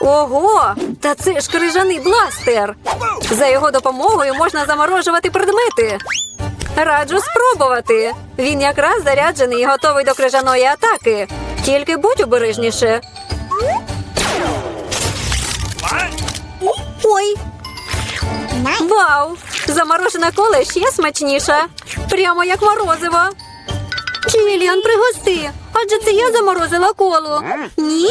Ого, та це ж крижаний бластер. За його допомогою можна заморожувати предмети. Раджу спробувати. Він якраз заряджений і готовий до крижаної атаки. Тільки будь обережніше. Ой, вау! Заморожена кола ще смачніша. Прямо як морозиво. Чиліан, пригости. Адже це я заморозила колу. Ні?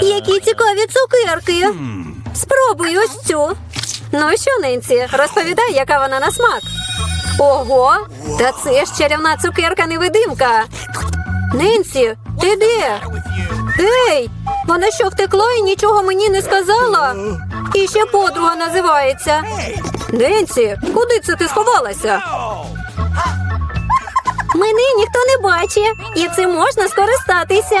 Які цікаві цукерки! Спробуй ось цю. Ну що, Ненсі, розповідай, яка вона на смак. Ого, та це ж чарівна цукерка-невидимка. Ненсі, ти де? Ей, вона що втекла і нічого мені не сказала? І ще подруга називається. Ненсі, куди це ти сховалася? Мене ніхто не бачить, і цим можна скористатися.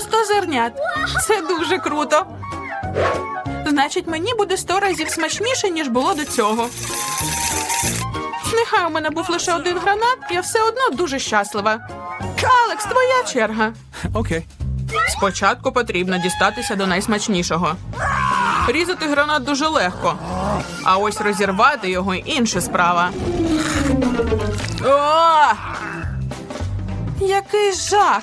100 зернят. Це дуже круто. Значить, мені буде 100 разів смачніше, ніж було до цього. Нехай у мене був лише один гранат, я все одно дуже щаслива. Алекс, твоя черга. Okay. Спочатку потрібно дістатися до найсмачнішого. Різати гранат дуже легко, а ось розірвати його інша справа. О! Який жах!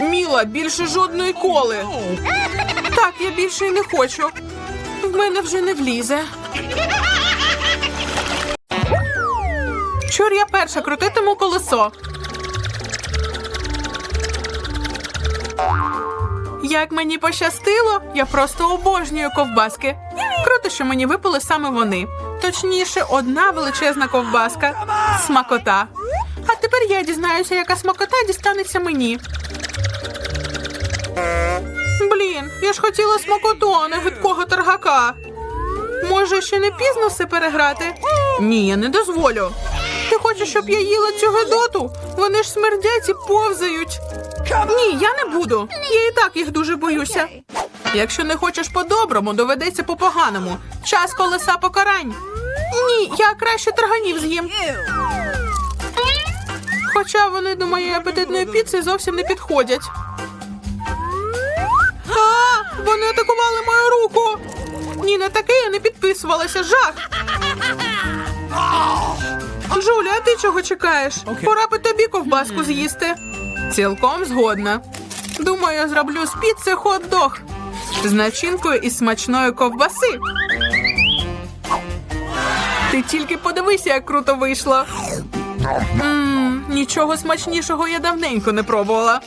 Міла, більше жодної коли. Так, я більше й не хочу. В мене вже не влізе. Чур я перша крутитиму колесо. Як мені пощастило, я просто обожнюю ковбаски. Круто, що мені випали саме вони. Точніше, одна величезна ковбаска. Смакота. А тепер я дізнаюся, яка смакота дістанеться мені. Блін, я ж хотіла смакоту, а не гидкого торгака. Може, ще не пізно все переграти? Ні, я не дозволю. Ти хочеш, щоб я їла цю гидоту? Вони ж смердять і повзають. Ні, я не буду. Я і так їх дуже боюся. Якщо не хочеш по-доброму, доведеться по-поганому. Час колеса покарань. Ні, я краще тарганів з'їм. Хоча вони до моєї апетитної піци зовсім не підходять. А, вони атакували мою руку. Ні, на таке я не підписувалася. Жах. Джуля, а ти чого чекаєш? Пора би тобі ковбаску з'їсти. Цілком згодна. Думаю, я зроблю з піци хот-дог з начинкою із смачної ковбаси. Ти тільки подивися, як круто вийшло. Мм, нічого смачнішого я давненько не пробувала.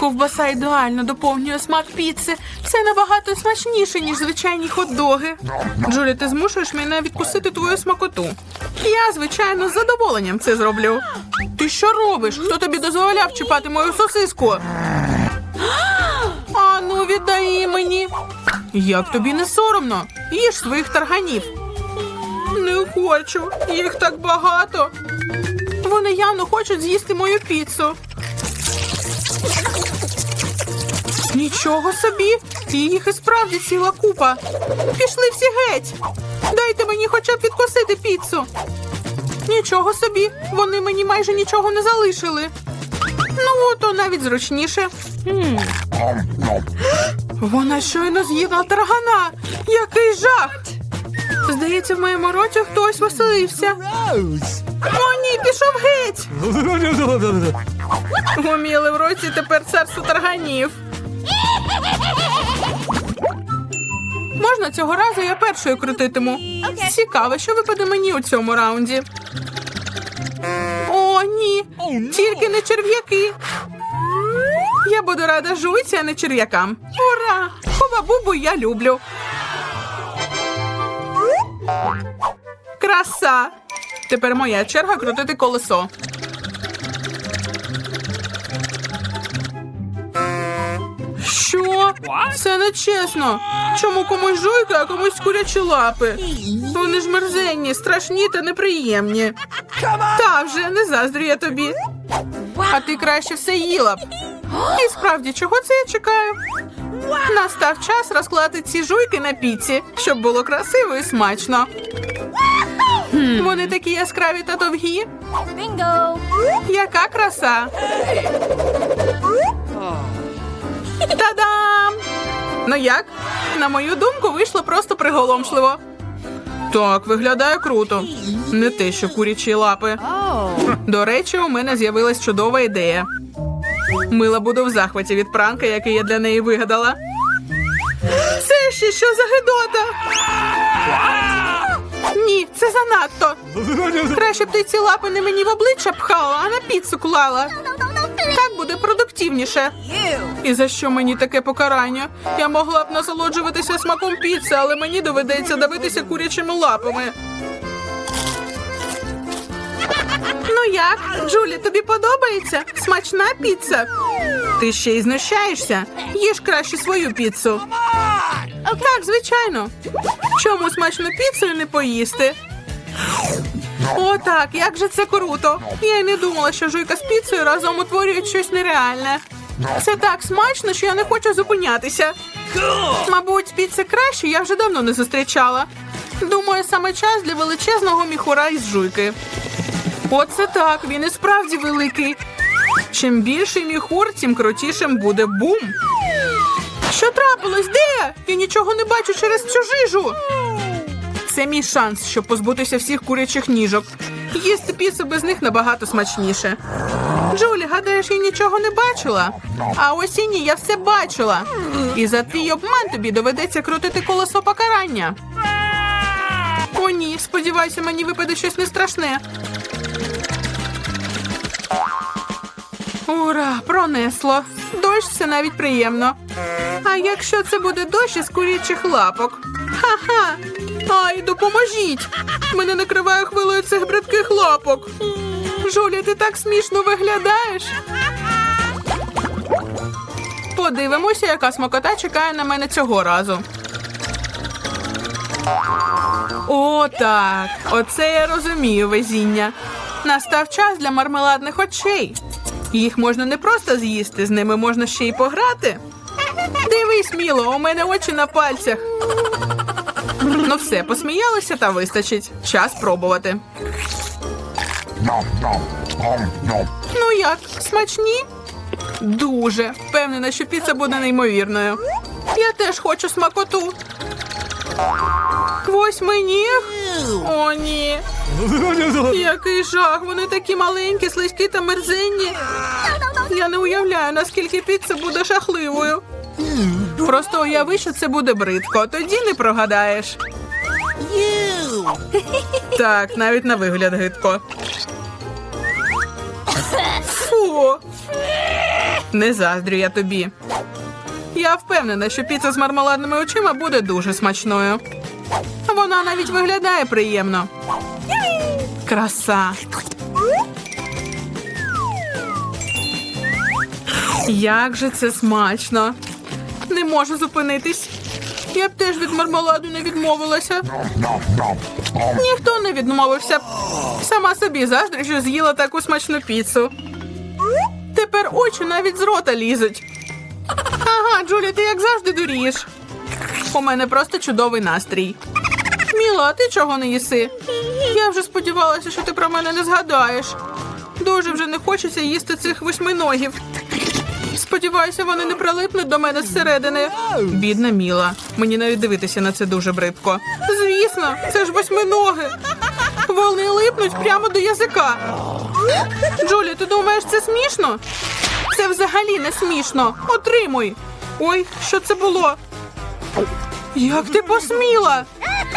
Ковбаса ідеально доповнює смак піци. Це набагато смачніше, ніж звичайні хот-доги. Джулі, ти змушуєш мене відкусити твою смакоту. Я, звичайно, з задоволенням це зроблю. Ти що робиш? Хто тобі дозволяв чіпати мою сосиску? А ну віддай мені. Як тобі не соромно? Їж своїх тарганів. Не хочу, їх так багато. Вони явно хочуть з'їсти мою піцу. Нічого собі, їх і справді ціла купа. Пішли всі геть. Дайте мені хоча б відкусити піцу. Нічого собі, вони мені майже нічого не залишили. Ну, то навіть зручніше. Вона щойно з'їла таргана. Який жах! Здається, в моєму роті хтось веселився. О, ні, пішов геть. Гуміли в році тепер царство тарганів. Можна цього разу я першою крутитиму. Цікаво, що випаде мені у цьому раунді. О, ні. Тільки не черв'яки. Я буду рада жуйці, а не черв'якам. Ура! Хуба-бубу я люблю. Краса! Тепер моя черга крутити колесо. Що? Це не чесно. Чому комусь жуйка, а комусь курячі лапи? Вони ж мерзенні, страшні та неприємні. Та вже не заздрю я тобі. А ти краще все їла б. І справді, чого це я чекаю? Настав час розклати ці жуйки на піці, щоб було красиво і смачно. Вони такі яскраві та довгі. Bingo! Яка краса! Та-дам! Ну як? На мою думку, вийшло просто приголомшливо. Так, виглядає круто. Не те, що курячі лапи. До речі, у мене з'явилась чудова ідея. Мила буду в захваті від пранка, який я для неї вигадала. Це ще що за гидота? Ні, це занадто. Краще б ти ці лапи не мені в обличчя пхала, а на піцу клала. Так буде продуктивніше. І за що мені таке покарання? Я могла б насолоджуватися смаком піци, але мені доведеться давитися курячими лапами. Ну як, Джулі, тобі подобається? Смачна піца? Ти ще й знущаєшся? Їж краще свою піцу. Так, звичайно. Чому смачну піцу не поїсти? О, так, як же це круто! Я й не думала, що жуйка з піцею разом утворюють щось нереальне. Це так смачно, що я не хочу зупинятися. Мабуть, піци краще я вже давно не зустрічала. Думаю, саме час для величезного міхура із жуйки. Оце так, він і справді великий. Чим більший міхур, тим крутішим буде бум. Що трапилось? Де? Я нічого не бачу через цю жижу. Це мій шанс, щоб позбутися всіх курячих ніжок. Їсти піцу без них набагато смачніше. Джулі, гадаєш, я нічого не бачила? А ось і ні, я все бачила. І за твій обман тобі доведеться крутити колесо покарання. О, ні, сподіваюся, мені випаде щось не страшне. Ура, пронесло. Дощ це навіть приємно. А якщо це буде дощ із курячих лапок? Ха-ха! Ай, допоможіть! Мене накриває хвилою цих бридких лапок. Жуля, ти так смішно виглядаєш. Подивимося, яка смакота чекає на мене цього разу. О, так. Оце я розумію везіння. Настав час для мармеладних очей. Їх можна не просто з'їсти, з ними можна ще й пограти. Дивись, міло, у мене очі на пальцях. Ну все, посміялися та вистачить. Час пробувати. Ну як, смачні? Дуже. Впевнена, що піца буде неймовірною. Я теж хочу смакоту. Восьминіг? О, ні. Який жах, вони такі маленькі, слизькі та мерзенні. Я не уявляю, наскільки піца буде жахливою. Просто уяви, що це буде бридко, тоді не прогадаєш. Так, навіть на вигляд гидко. Фу. Не заздрю я тобі. Я впевнена, що піца з мармеладними очима буде дуже смачною. Вона навіть виглядає приємно. Краса. Як же це смачно. Не можу зупинитись. Я б теж від мармеладу не відмовилася. Ніхто не відмовився. Сама собі заздрю, що з'їла таку смачну піцу. Тепер очі навіть з рота лізуть. Ага, Джулі, ти як завжди дурієш. У мене просто чудовий настрій. Міла, а ти чого не їси? Я вже сподівалася, що ти про мене не згадаєш. Дуже вже не хочеться їсти цих восьминогів. Сподіваюся, вони не прилипнуть до мене зсередини. Бідна Міла. Мені навіть дивитися на це дуже бридко. Звісно, це ж восьминоги. Вони липнуть прямо до язика. Джулі, ти думаєш, це смішно? Це взагалі не смішно. Отримуй. Ой, що це було? Як ти посміла?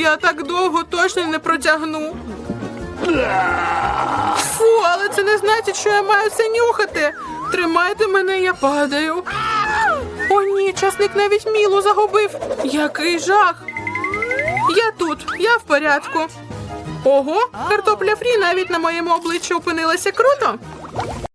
Я так довго точно не протягну. Фу, але це не значить, що я маю це нюхати. Тримайте мене, я падаю. О, ні, часник навіть мілу загубив. Який жах. Я тут, я в порядку. Ого, картопля фрі навіть на моєму обличчі опинилася круто.